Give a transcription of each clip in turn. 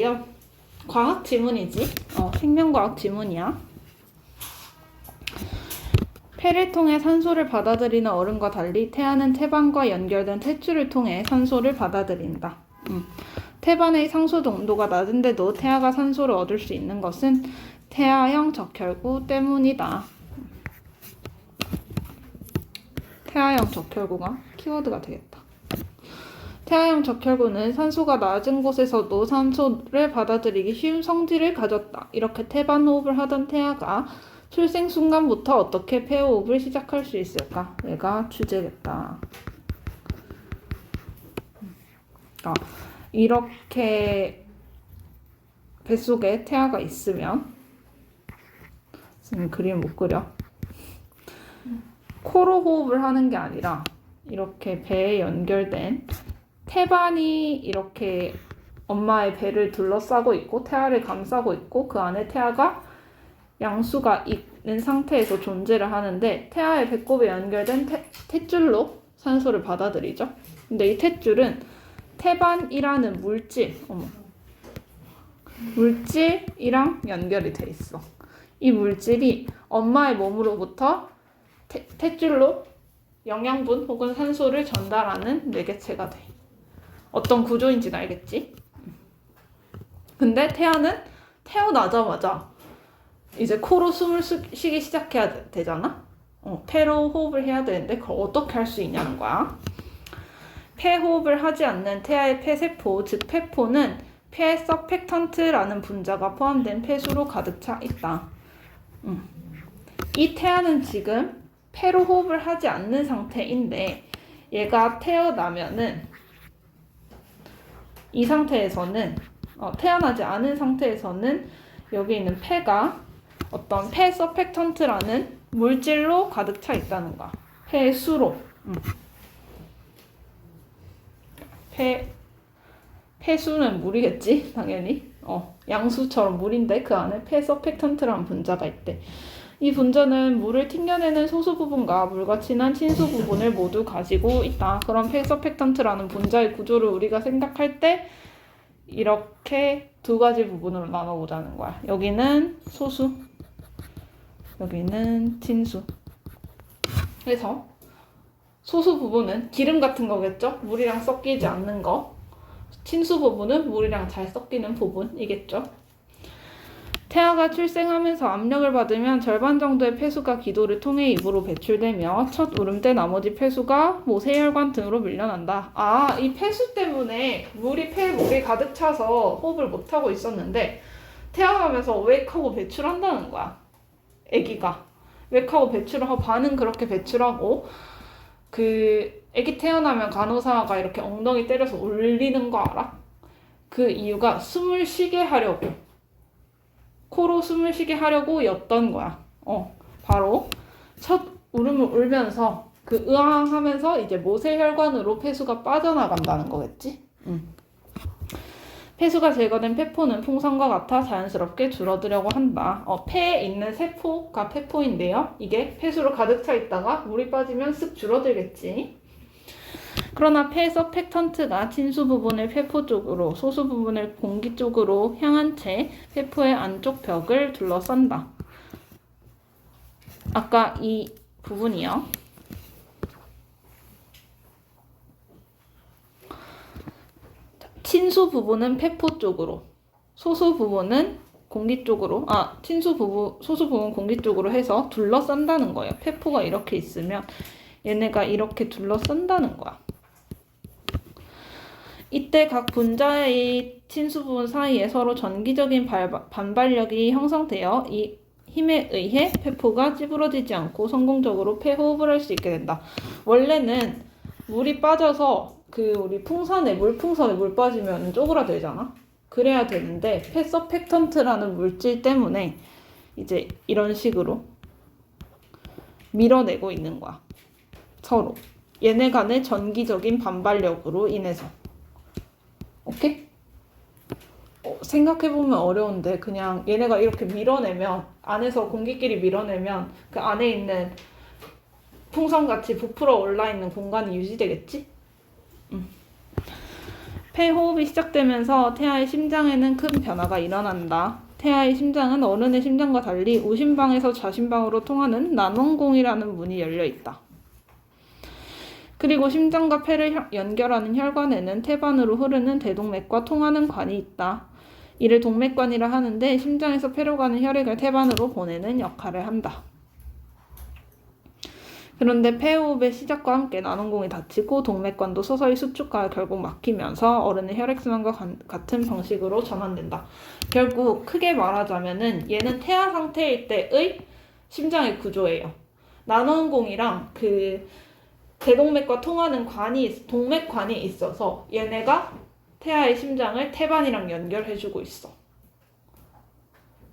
요 과학 지문이지. 어, 생명과학 지문이야. 폐를 통해 산소를 받아들이는 얼음과 달리 태아는 태반과 연결된 탯줄을 통해 산소를 받아들인다. 음. 태반의 상수 농도가 낮은데도 태아가 산소를 얻을 수 있는 것은 태아형 적혈구 때문이다. 태아형 적혈구가 키워드가 되겠다. 태아형 적혈구는 산소가 낮은 곳에서도 산소를 받아들이기 쉬운 성질을 가졌다. 이렇게 태반 호흡을 하던 태아가 출생 순간부터 어떻게 폐호흡을 시작할 수 있을까? 얘가 주제겠다. 아, 이렇게 뱃속에 태아가 있으면 선생님 그림 못 그려. 코로 호흡을 하는 게 아니라 이렇게 배에 연결된 태반이 이렇게 엄마의 배를 둘러싸고 있고 태아를 감싸고 있고 그 안에 태아가 양수가 있는 상태에서 존재를 하는데 태아의 배꼽에 연결된 태, 탯줄로 산소를 받아들이죠. 근데 이 탯줄은 태반이라는 물질, 어머, 물질이랑 연결이 돼 있어. 이 물질이 엄마의 몸으로부터 태, 탯줄로 영양분 혹은 산소를 전달하는 뇌개체가 돼. 어떤 구조인지는 알겠지? 근데 태아는 태어나자마자 이제 코로 숨을 쉬- 쉬기 시작해야 되- 되잖아? 어, 폐로 호흡을 해야 되는데 그걸 어떻게 할 수 있냐는 거야. 폐 호흡을 하지 않는 태아의 폐세포, 즉 폐포는 폐 서펙턴트라는 분자가 포함된 폐수로 가득 차 있다. 음. 이 태아는 지금 폐로 호흡을 하지 않는 상태인데 얘가 태어나면은 이 상태에서는 어, 태어나지 않은 상태에서는 여기 있는 폐가 어떤 폐 서펙턴트라는 물질로 가득 차 있다는 거야. 폐수로. 음. 폐 폐수는 물이겠지 당연히. 어 양수처럼 물인데 그 안에 폐 서펙턴트라는 분자가 있대. 이 분자는 물을 튕겨내는 소수 부분과 물과 친한 친수 부분을 모두 가지고 있다. 그런 폐 서펙턴트라는 분자의 구조를 우리가 생각할 때 이렇게 두 가지 부분으로 나눠보자는 거야. 여기는 소수, 여기는 친수. 그래서 소수 부분은 기름 같은 거겠죠? 물이랑 섞이지 않는 거. 친수 부분은 물이랑 잘 섞이는 부분이겠죠? 태아가 출생하면서 압력을 받으면 절반 정도의 폐수가 기도를 통해 입으로 배출되며 첫 울음 때 나머지 폐수가 모세혈관 등으로 밀려난다. 아, 이 폐수 때문에 물이 폐에 물이 가득 차서 호흡을 못 하고 있었는데 태어나면서 웩하고 배출한다는 거야. 아기가 웩하고 배출을 하고 반은 그렇게 배출하고 그 아기 태어나면 간호사가 이렇게 엉덩이 때려서 올리는 거 알아? 그 이유가 숨을 쉬게 하려고 코로 숨을 쉬게 하려고 였던 거야. 어, 바로 첫 울음을 울면서 그 으앙 하면서 이제 모세혈관으로 폐수가 빠져나간다는 거겠지? 응. 폐수가 제거된 폐포는 풍선과 같아 자연스럽게 줄어들려고 한다. 어, 폐에 있는 세포가 폐포인데요. 이게 폐수로 가득 차 있다가 물이 빠지면 쓱 줄어들겠지. 그러나 폐 서펙턴트가 친수 부분을 폐포 쪽으로, 소수 부분을 공기 쪽으로 향한 채 폐포의 안쪽 벽을 둘러싼다. 아까 이 부분이요. 친수 부분은 폐포 쪽으로, 소수 부분은 공기 쪽으로, 아, 친수 부분, 소수 부분 공기 쪽으로 해서 둘러싼다는 거예요. 폐포가 이렇게 있으면 얘네가 이렇게 둘러싼다는 거야. 이때 각 분자의 친수 부분 사이에 서로 전기적인 발- 반발력이 형성되어 이 힘에 의해 폐포가 찌부러지지 않고 성공적으로 폐호흡을 할 수 있게 된다. 원래는 물이 빠져서 그 우리 풍선에 물 풍선에 물 빠지면 쪼그라들잖아. 그래야 되는데 폐서펙턴트라는 물질 때문에 이제 이런 식으로 밀어내고 있는 거야. 서로 얘네 간의 전기적인 반발력으로 인해서. 오케이? 어, 생각해보면 어려운데 그냥 얘네가 이렇게 밀어내면 안에서 공기끼리 밀어내면 그 안에 있는 풍선같이 부풀어 올라 있는 공간이 유지되겠지? 음. 폐호흡이 시작되면서 태아의 심장에는 큰 변화가 일어난다. 태아의 심장은 어른의 심장과 달리 우심방에서 좌심방으로 통하는 난원공이라는 문이 열려 있다. 그리고 심장과 폐를 혈- 연결하는 혈관에는 태반으로 흐르는 대동맥과 통하는 관이 있다. 이를 동맥관이라 하는데 심장에서 폐로 가는 혈액을 태반으로 보내는 역할을 한다. 그런데 폐호흡의 시작과 함께 난원공이 닫히고 동맥관도 서서히 수축하여 결국 막히면서 어른의 혈액순환과 간- 같은 방식으로 전환된다. 결국 크게 말하자면은 얘는 태아 상태일 때의 심장의 구조예요. 난원공이랑 그 대동맥과 통하는 관이 있- 동맥관이 있어서 얘네가 태아의 심장을 태반이랑 연결해주고 있어.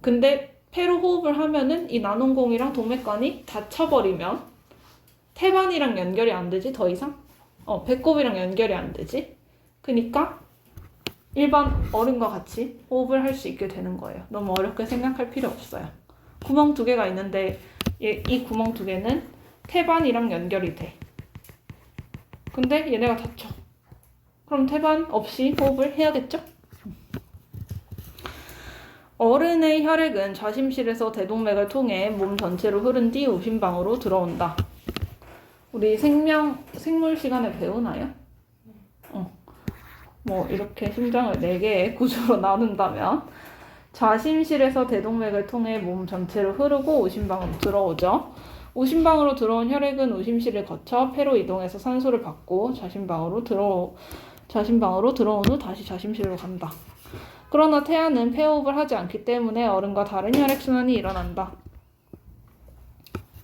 근데 폐로 호흡을 하면은 이 난원공이랑 동맥관이 닫혀버리면 태반이랑 연결이 안 되지 더 이상? 어 배꼽이랑 연결이 안 되지. 그니까 일반 어른과 같이 호흡을 할 수 있게 되는 거예요. 너무 어렵게 생각할 필요 없어요. 구멍 두 개가 있는데 얘- 이 구멍 두 개는 태반이랑 연결이 돼. 근데 얘네가 닫혀. 그럼 태반 없이 호흡을 해야겠죠? 어른의 혈액은 좌심실에서 대동맥을 통해 몸 전체로 흐른 뒤 우심방으로 들어온다. 우리 생명 생물 시간에 배우나요? 어. 뭐 이렇게 심장을 네 개의 구조로 나눈다면 좌심실에서 대동맥을 통해 몸 전체로 흐르고 우심방으로 들어오죠. 우심방으로 들어온 혈액은 우심실을 거쳐 폐로 이동해서 산소를 받고 좌심방으로 들어 좌심방으로 들어온 후 다시 좌심실로 간다. 그러나 태아는 폐호흡을 하지 않기 때문에 어른과 다른 혈액 순환이 일어난다.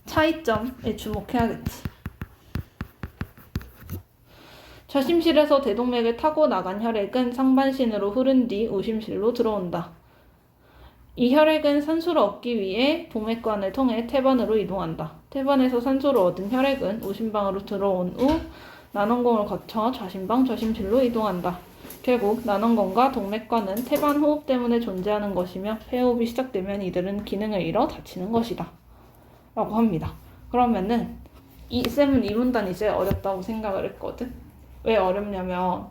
차이점에 주목해야겠지. 좌심실에서 대동맥을 타고 나간 혈액은 상반신으로 흐른 뒤 우심실로 들어온다. 이 혈액은 산소를 얻기 위해 동맥관을 통해 태반으로 이동한다. 태반에서 산소를 얻은 혈액은 우심방으로 들어온 후 난원공을 거쳐 좌심방, 좌심실로 이동한다. 결국 난원공과 동맥관은 태반 호흡 때문에 존재하는 것이며 폐호흡이 시작되면 이들은 기능을 잃어 다치는 것이다. 라고 합니다. 그러면은 이 쌤은 이 문단 이제 어렵다고 생각을 했거든. 왜 어렵냐면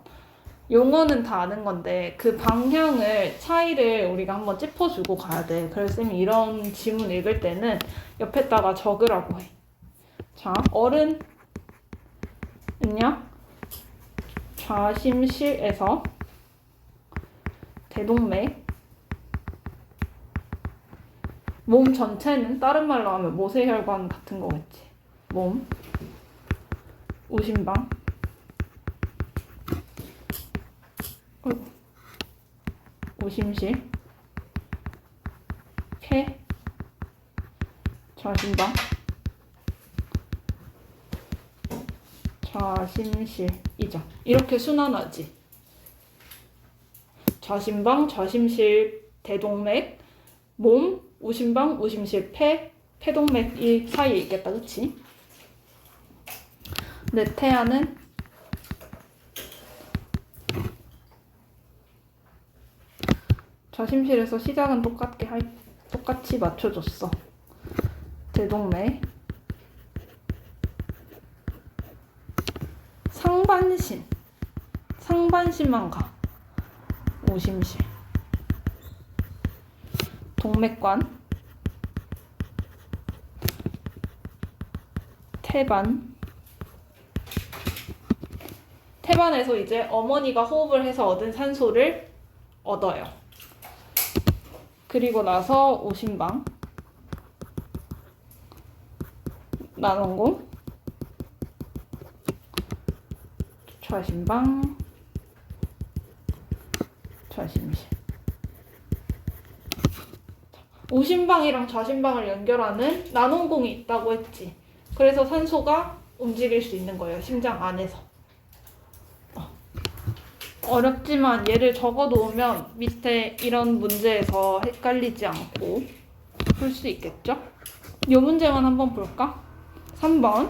용어는 다 아는 건데 그 방향을 차이를 우리가 한번 짚어주고 가야 돼. 그래서 쌤이 이런 지문 읽을 때는 옆에다가 적으라고 해. 자, 어른은요 좌심실에서 대동맥 몸 전체는 다른 말로 하면 모세혈관 같은 거겠지. 몸 우심방 오심실 폐 좌심방 좌심실이죠. 이렇게 순환하지. 좌심방, 좌심실, 대동맥, 몸, 우심방, 우심실, 폐, 폐동맥 이 사이에 있겠다, 그치? 네, 태아는 좌심실에서 시작은 똑같게 할, 똑같이 맞춰줬어. 대동맥. 상반신. 상반신만 가. 오심실. 동맥관. 태반. 태반에서 이제 어머니가 호흡을 해서 얻은 산소를 얻어요. 그리고 나서 오신방. 난원공. 좌심방. 좌심실 오신방이랑 좌심방을 연결하는 난원공이 있다고 했지. 그래서 산소가 움직일 수 있는 거예요 심장 안에서. 어. 어렵지만 얘를 적어 놓으면 밑에 이런 문제에서 헷갈리지 않고 풀 수 있겠죠? 이 문제만 한번 볼까? 3번.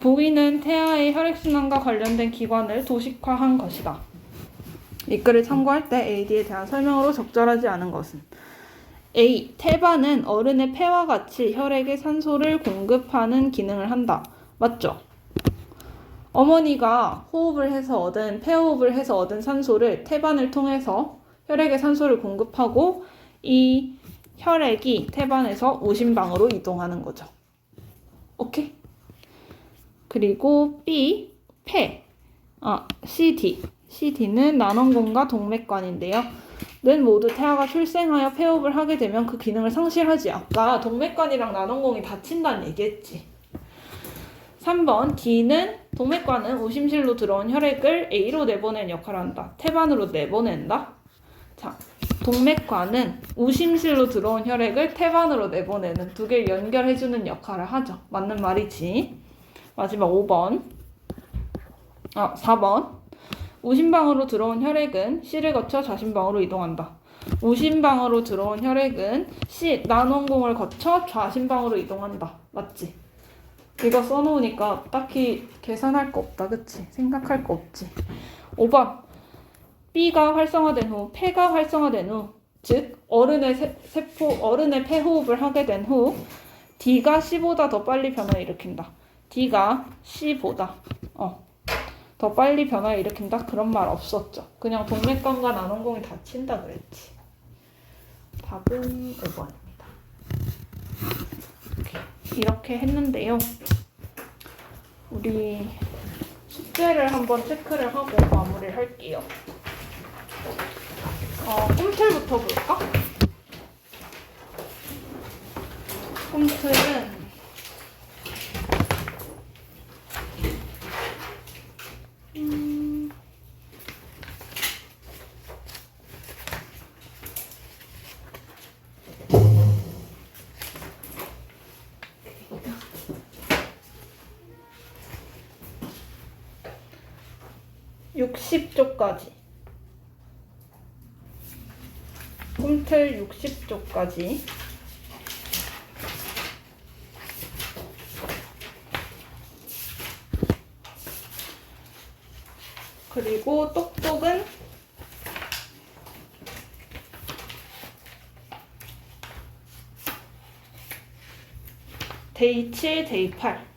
보이는 태아의 혈액순환과 관련된 기관을 도식화한 것이다. 이 글을 참고할 때 AD에 대한 설명으로 적절하지 않은 것은 A. 태반은 어른의 폐와 같이 혈액에 산소를 공급하는 기능을 한다. 맞죠? 어머니가 호흡을 해서 얻은 폐호흡을 해서 얻은 산소를 태반을 통해서 혈액에 산소를 공급하고 이 혈액이 태반에서 오심방으로 이동하는 거죠. 오케이? 그리고 B, 폐. 아, CD. CD는 난원근과 동맥관인데요. 는 모두 태아가 출생하여 폐호흡을 하게 되면 그 기능을 상실하지. 아까 동맥관이랑 난원근이 다친다는 얘기했지. 3번 D는 동맥관은 오심실로 들어온 혈액을 A로 내보내는 역할을 한다. 태반으로 내보낸다. 자, 동맥관은 우심실로 들어온 혈액을 태반으로 내보내는 두 개를 연결해주는 역할을 하죠. 맞는 말이지. 마지막 5번. 아, 4번. 우심방으로 들어온 혈액은 C를 거쳐 좌심방으로 이동한다. 우심방으로 들어온 혈액은 C, 난원공을 거쳐 좌심방으로 이동한다. 맞지? 이거 써놓으니까 딱히 계산할 거 없다. 그치? 생각할 거 없지. 5번. B가 활성화된 후, 폐가 활성화된 후, 즉 어른의 세, 세포, 어른의 폐호흡을 하게 된 후, D가 C보다 더 빨리 변화를 일으킨다. D가 C보다 어, 더 빨리 변화를 일으킨다? 그런 말 없었죠. 그냥 동맥관과 난원공이 다친다 그랬지. 답은 5번입니다. 이렇게 했는데요. 우리 숙제를 한번 체크를 하고 마무리를 할게요. 어, 홈틀부터 볼까? 홈틀은 60쪽까지. 꿈틀 60쪽까지. 그리고 똑똑은 데이 7, 데이 8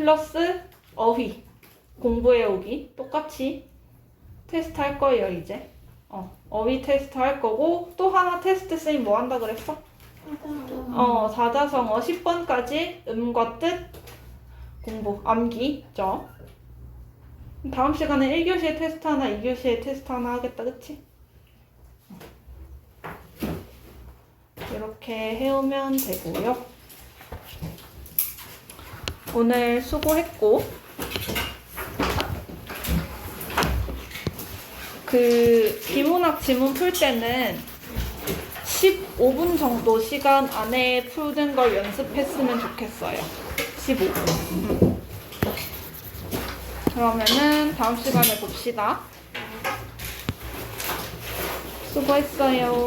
플러스 어휘. 공부해 오기. 똑같이 테스트 할 거예요 이제. 어 어휘 테스트 할 거고 또 하나 테스트 쌤이 뭐 한다 그랬어? 어 사자성어 10번까지 음과 뜻 공부 암기죠 다음 시간에 1교시에 테스트 하나 2교시에 테스트 하나 하겠다 그치? 이렇게 해오면 되고요 오늘 수고했고 그 비문학 지문 풀 때는 15분 정도 시간 안에 푸는 걸 연습했으면 좋겠어요. 15분. 그러면은 다음 시간에 봅시다. 수고했어요.